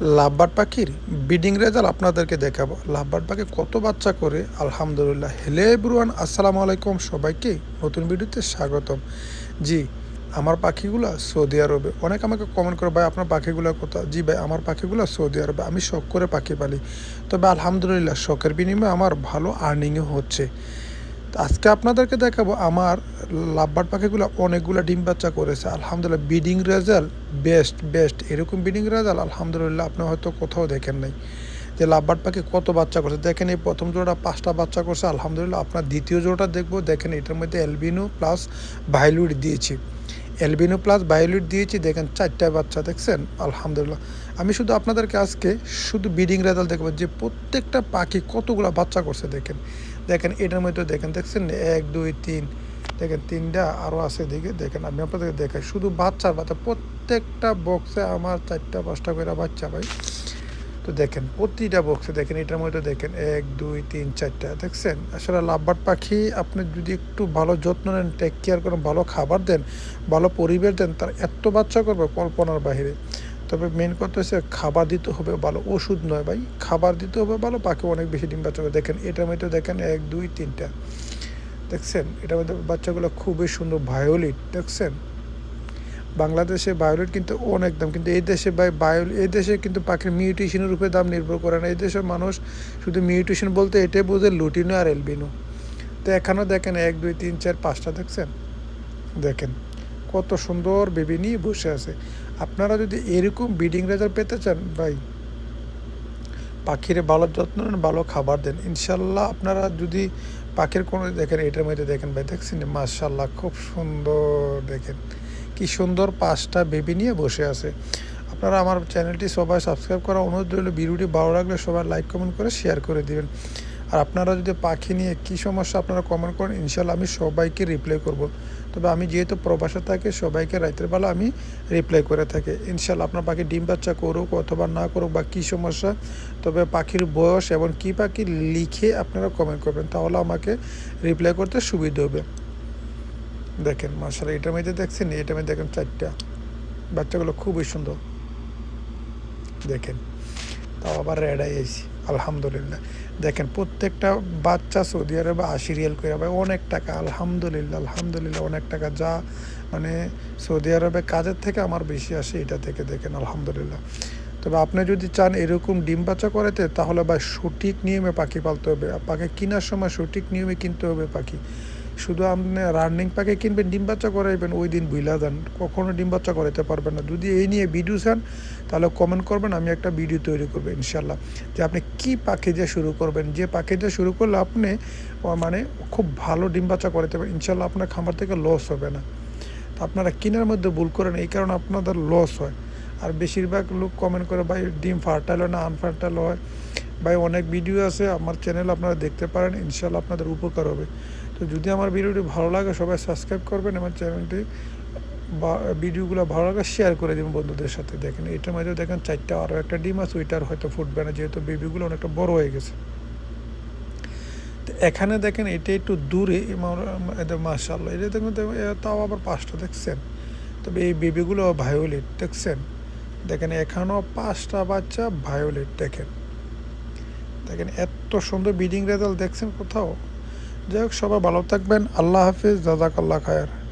Lovebird পাখির breeding result আপনাদেরকে দেখাবো। লাভবার্ড পাখি কত বাচ্চা করে? আলহামদুলিল্লাহ। হেলে ব্রুয়ান আসসালামু আলাইকুম। সবাইকে নতুন ভিডিওতে স্বাগতম। জি, আমার পাখিগুলো সৌদি আরবে। অনেক আমাকে কমেন্ট করে, ভাই, আপনার পাখিগুলো কোথা জি, ভাই, আমার পাখিগুলো সৌদি আরবে। আমি শখ করে পাখি পালি। তবে আলহামদুলিল্লাহ, শখের বিনিময়ে আমার ভালো আর্নিংও হচ্ছে। আজকে আপনাদেরকে দেখাবো আমার লাভবার পাখিগুলো অনেকগুলো ডিম বাচ্চা করেছে। আলহামদুলিল্লাহ বিডিং রেজাল্ট বেস্ট বেস্ট এরকম বিডিং রেজাল্ট আলহামদুলিল্লাহ আপনি হয়তো কোথাও দেখেন নাই যে লাভবার পাখি কত বাচ্চা করছে। দেখেন এই প্রথম জোড়া পাঁচটা বাচ্চা করছে, আলহামদুলিল্লাহ। আপনার দ্বিতীয় জোড়াটা দেখব, দেখেন এটার মধ্যে অ্যালবিনো প্লাস ভাইলুড দিয়েছি। এলবিনো প্লাস বায়োলিট দিয়েছি, দেখেন চারটা বাচ্চা দেখছেন? আলহামদুলিল্লাহ। আমি শুধু আপনাদেরকে আজকে শুধু বিডিং রেজাল্ট দেখব যে প্রত্যেকটা পাখি কতগুলো বাচ্চা করছে দেখেন। দেখেন, এটার মধ্যে দেখেন, দেখছেন? এক, দুই, তিন, দেখেন তিনটা আরও আছে দিকে দেখেন, আমি আপনাদেরকে দেখাই, শুধু বাচ্চার বাচ্চা, প্রত্যেকটা বক্সে আমার চারটা, পাঁচটা করে বাচ্চা ভাই। তো দেখেন, প্রতিটা বক্সে দেখেন, এটার মধ্যে দেখেন, এক, দুই, তিন, চারটা, দেখছেন? আসলে লাভবার্ড পাখি আপনি যদি একটু ভালো যত্ন নেন টেক কেয়ার করেন, ভালো খাবার দেন, ভালো পরিবেশ দেন, তার এত বাচ্চা করবে কল্পনার বাহিরে। তবে মেন কথা হচ্ছে খাবার দিতে হবে, ভালো ওষুধ নয় ভাই, খাবার দিতে হবে, ভালো পাখি অনেক বেশি ডিম বাচ্চা দেখেন, এটার মধ্যে দেখেন, এক, দুই, তিনটা, দেখছেন? এটার মধ্যে বাচ্চাগুলো খুবই সুন্দর ভায়োলিট দেখছেন? বাংলাদেশে বায়োলেট কিন্তু অনেক দাম, কিন্তু এই দেশে বাই বায়ো এই দেশে কিন্তু পাখির মিউটেশনের উপরে দাম নির্ভর করে না। এই দেশের মানুষ শুধু মিউটেশন বলতে এটাই বোঝে লুটিনো আর এলবিনো তো এখানেও দেখেন এক, দুই, তিন, চার, পাঁচটা দেখছেন? দেখেন কত সুন্দর বেবি নিয়ে বসে আছে। আপনারা যদি এরকম ব্রিডিং রেজাল্ট পেতে চান ভাই, পাখির ভালো যত্ন নেন, ভালো খাবার দেন। ইনশাল্লাহ আপনারা যদি পাখির কোনো দেখেন এটার মধ্যে দেখেন ভাই, দেখছেন মার্শাল্লাহ খুব সুন্দর দেখেন। কি সুন্দর পাঁচটা বেবি নিয়ে বসে আছে। আপনারা আমার চ্যানেলটি সবাই সাবস্ক্রাইব করা অনুরোধ রইল। ভিডিওটি ভালো লাগলে সবাই লাইক কমেন্ট করে শেয়ার করে দিবেন। আর আপনারা যদি পাখি নিয়ে কী সমস্যা আপনারা কমেন্ট করেন, ইনশাল্লাহ আমি সবাইকে রিপ্লাই করব। তবে আমি যেহেতু প্রবাসে থাকি, সবাইকে বেলা আমি রিপ্লাই করে থাকি। ইনশাল্লাহ আপনার পাখি ডিম বাচ্চা করুক অথবা না করুক বা কী সমস্যা, তবে পাখির বয়স এবং কী পাখি লিখে আপনারা কমেন্ট করবেন, তাহলে আমাকে রিপ্লাই করতে সুবিধা হবে। দেখেন মার্শাল এটার মধ্যে দেখছেন এটার মধ্যে দেখেন চারটা। বাচ্চাগুলো খুবই সুন্দর। দেখেন, তাও আবার রেডাই আইসি আলহামদুলিল্লাহ। দেখেন, প্রত্যেকটা বাচ্চা সৌদি আরবে আশি রিয়াল করে ভাই অনেক টাকা, আলহামদুলিল্লাহ আলহামদুলিল্লাহ, অনেক টাকা। যা মানে সৌদি আরবে কাজের থেকে আমার বেশি আসে, এটা থেকে দেখেন, আলহামদুলিল্লাহ। তবে আপনি যদি চান এরকম ডিম বাচ্চা করাতে তাহলে ভাই সঠিক নিয়মে পাখি পালতে হবে। পাখি কেনার সময় সঠিক নিয়মে কিনতে হবে পাখি। শুধু আপনি রানিং পাখি কিনবেন, ডিম বাচ্চা করাইবেন, ওই দিন বুইলা যান কখনো ডিম বাচ্চা করাইতে পারবেন না। যদি এই নিয়ে ভিডিও চান, তাহলে কমেন্ট করবেন, আমি একটা ভিডিও তৈরি করব ইনশাল্লাহ যে আপনি কি পাখি দিয়ে শুরু করবেন, যে পাখি দিয়ে শুরু করলে আপনি মানে খুব ভালো ডিম বাচ্চা করাতে পারেন ইনশাল্লাহ আপনার খামার থেকে লস হবে না। তো আপনারা কেনার মধ্যে ভুল করেন, এই কারণে আপনাদের লস হয়। আর বেশিরভাগ লোক কমেন্ট করে, ভাই, ডিম ফার্টাইল হয় না আনফার্টাইল হয়। ভাই, অনেক ভিডিও আছে, আমার চ্যানেল আপনারা দেখতে পারেন ইনশাল্লাহ আপনাদের উপকার হবে। তো যদি আমার ভিডিওটি ভালো লাগে, সবাই সাবস্ক্রাইব করবেন আমার চ্যানেলটি বা ভিডিওগুলো ভালো লাগে শেয়ার করে দেবেন বন্ধুদের সাথে। দেখেন এটার মধ্যে দেখেন চারটা আরও একটা ডিম আছে, ওইটার হয়তো ফুটবে না যেহেতু বেবিগুলো অনেকটা বড় হয়ে গেছে। তো এখানে দেখেন, এটা একটু দূরে মার্শাল্লাহ এটা দেখুন তাও আবার পাঁচটা, দেখছেন? তবে এই বেবিগুলো ভায়োলেট দেখছেন? দেখেন, এখানেও পাঁচটা বাচ্চা ভায়োলেট দেখেন। দেখেন, এত সুন্দর বিডিং রেজাল্ট দেখছেন কোথাও? যাই হোক, সবাই ভালো থাকবেন। আল্লাহ হাফিজ জাজাকাল্লা খায়ার।